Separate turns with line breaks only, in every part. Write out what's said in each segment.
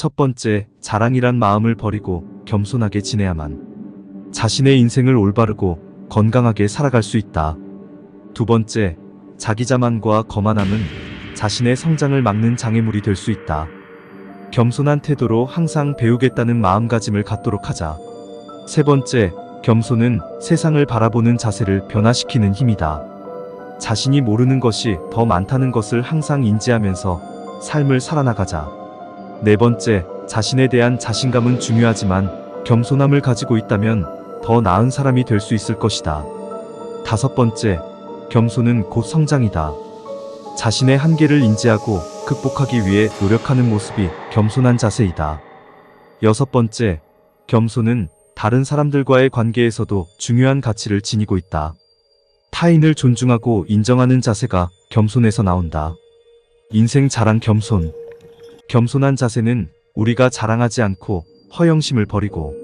첫 번째, 자랑이란 마음을 버리고 겸손하게 지내야만 자신의 인생을 올바르고 건강하게 살아갈 수 있다. 두 번째, 자기 자만과 거만함은 자신의 성장을 막는 장애물이 될 수 있다. 겸손한 태도로 항상 배우겠다는 마음가짐을 갖도록 하자. 세 번째, 겸손은 세상을 바라보는 자세를 변화시키는 힘이다. 자신이 모르는 것이 더 많다는 것을 항상 인지하면서 삶을 살아나가자. 네 번째, 자신에 대한 자신감은 중요하지만 겸손함을 가지고 있다면 더 나은 사람이 될 수 있을 것이다. 다섯 번째, 겸손은 곧 성장이다. 자신의 한계를 인지하고 극복하기 위해 노력하는 모습이 겸손한 자세이다. 여섯 번째, 겸손은 다른 사람들과의 관계에서도 중요한 가치를 지니고 있다. 타인을 존중하고 인정하는 자세가 겸손에서 나온다. 인생 자랑 겸손. 겸손한 자세는 우리가 자랑하지 않고 허영심을 버리고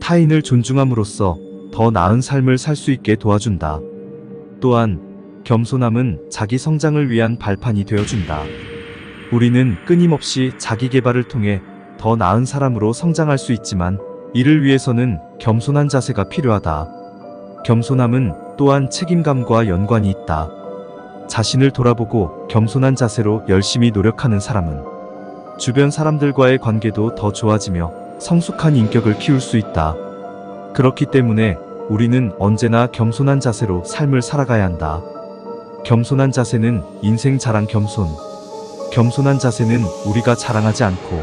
타인을 존중함으로써 더 나은 삶을 살 수 있게 도와준다. 또한 겸손함은 자기 성장을 위한 발판이 되어준다. 우리는 끊임없이 자기 개발을 통해 더 나은 사람으로 성장할 수 있지만 이를 위해서는 겸손한 자세가 필요하다. 겸손함은 또한 책임감과 연관이 있다. 자신을 돌아보고 겸손한 자세로 열심히 노력하는 사람은 주변 사람들과의 관계도 더 좋아지며 성숙한 인격을 키울 수 있다. 그렇기 때문에 우리는 언제나 겸손한 자세로 삶을 살아가야 한다. 겸손한 자세는 인생 자랑 겸손. 겸손한 자세는 우리가 자랑하지 않고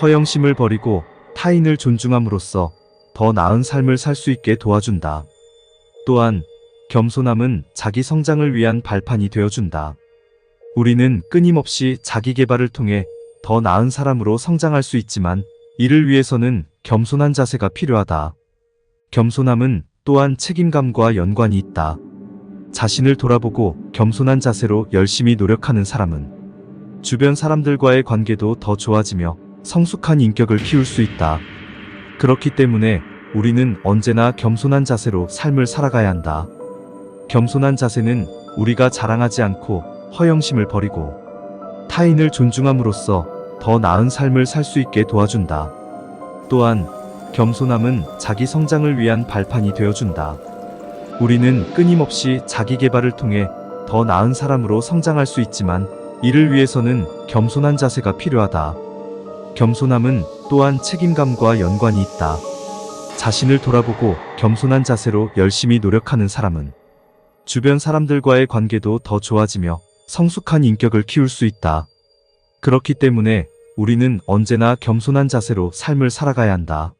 허영심을 버리고 타인을 존중함으로써 더 나은 삶을 살 수 있게 도와준다. 또한 겸손함은 자기 성장을 위한 발판이 되어준다. 우리는 끊임없이 자기 개발을 통해 더 나은 사람으로 성장할 수 있지만 이를 위해서는 겸손한 자세가 필요하다. 겸손함은 또한 책임감과 연관이 있다. 자신을 돌아보고 겸손한 자세로 열심히 노력하는 사람은 주변 사람들과의 관계도 더 좋아지며 성숙한 인격을 키울 수 있다. 그렇기 때문에 우리는 언제나 겸손한 자세로 삶을 살아가야 한다. 겸손한 자세는 우리가 자랑하지 않고 허영심을 버리고 타인을 존중함으로써 더 나은 삶을 살 수 있게 도와준다. 또한 겸손함은 자기 성장을 위한 발판이 되어준다. 우리는 끊임없이 자기 개발을 통해 더 나은 사람으로 성장할 수 있지만 이를 위해서는 겸손한 자세가 필요하다. 겸손함은 또한 책임감과 연관이 있다. 자신을 돌아보고 겸손한 자세로 열심히 노력하는 사람은 주변 사람들과의 관계도 더 좋아지며 성숙한 인격을 키울 수 있다. 그렇기 때문에 우리는 언제나 겸손한 자세로 삶을 살아가야 한다.